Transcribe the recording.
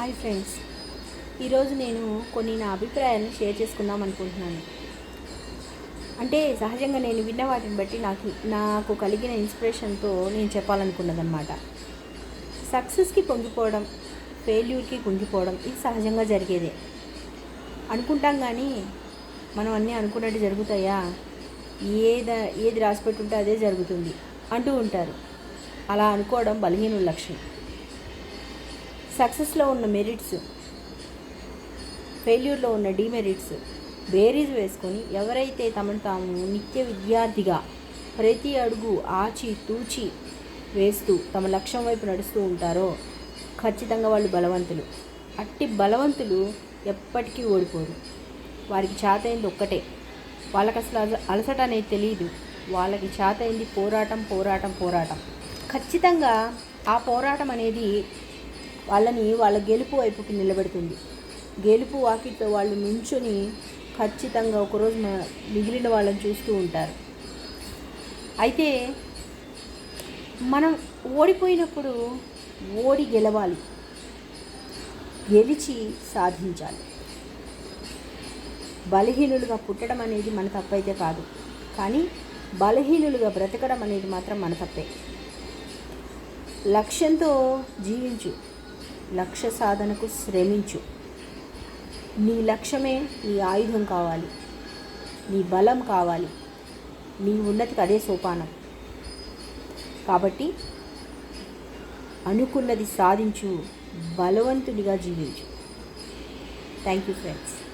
Hi friends. ఈరోజు నేను కొన్ని నా అభిప్రాయాలను షేర్ చేసుకుందాం అనుకుంటున్నాను. అంటే సహజంగా నేను విన్న వాటిని బట్టి నాకు నాకు కలిగిన ఇన్స్పిరేషన్తో నేను చెప్పాలనుకున్నదన్నమాట. సక్సెస్కి పొంగిపోవడం ఫెయిల్యూర్కి కుంగిపోవడం ఇది సహజంగా జరిగేదే. అనుకుంటాం కానీ మనం అన్నీ అనుకున్నట్టు జరుగుతాయా? ఏద ఏది రాసిపెట్టుంటే అదే జరుగుతుంది అంటూ ఉంటారు. అలా అనుకోవడం బలహీనుల లక్షణం. సక్సెస్లో ఉన్న మెరిట్స్ ఫెయిల్యూర్లో ఉన్న డిమెరిట్స్ బేరీజ్ వేసుకొని ఎవరైతే తమను తాము నిత్య విద్యార్థిగా ప్రతి అడుగు ఆచి తూచి వేస్తూ తమ లక్ష్యం వైపు నడుస్తూ ఉంటారో ఖచ్చితంగా వాళ్ళు బలవంతులు. అట్టి బలవంతులు ఎప్పటికీ ఓడిపోరు. వారికి చేతైంది ఒక్కటే. వాళ్ళకి అసలు అలసట అనేది తెలియదు వాళ్ళకి చేతైంది పోరాటం పోరాటం పోరాటం. ఖచ్చితంగా ఆ పోరాటం అనేది వాళ్ళని వాళ్ళ గెలుపు వైపుకి నిలబెడుతుంది. గెలుపు వాకిట్లో వాళ్ళు నుంచొని ఖచ్చితంగా ఒకరోజు మిగిలిన వాళ్ళని చూస్తూ ఉంటారు. అయితే మనం ఓడిపోయినప్పుడు ఓడి గెలవాలి. గెలిచి సాధించాలి. బలహీనులుగా పుట్టడం అనేది మన తప్పైతే కాదు. కానీ బలహీనులుగా బ్రతకడం అనేది మాత్రం మన తప్పే. లక్ష్యంతో జీవించు. లక్ష్య సాధనకు శ్రమించు. నీ లక్ష్యమే నీ ఆయుధం కావాలి. నీ బలం కావాలి. నీ ఉన్నతికి అదే సోపానం. కాబట్టి అనుకున్నది సాధించు బలవంతుడిగా జీవించు. Thank you friends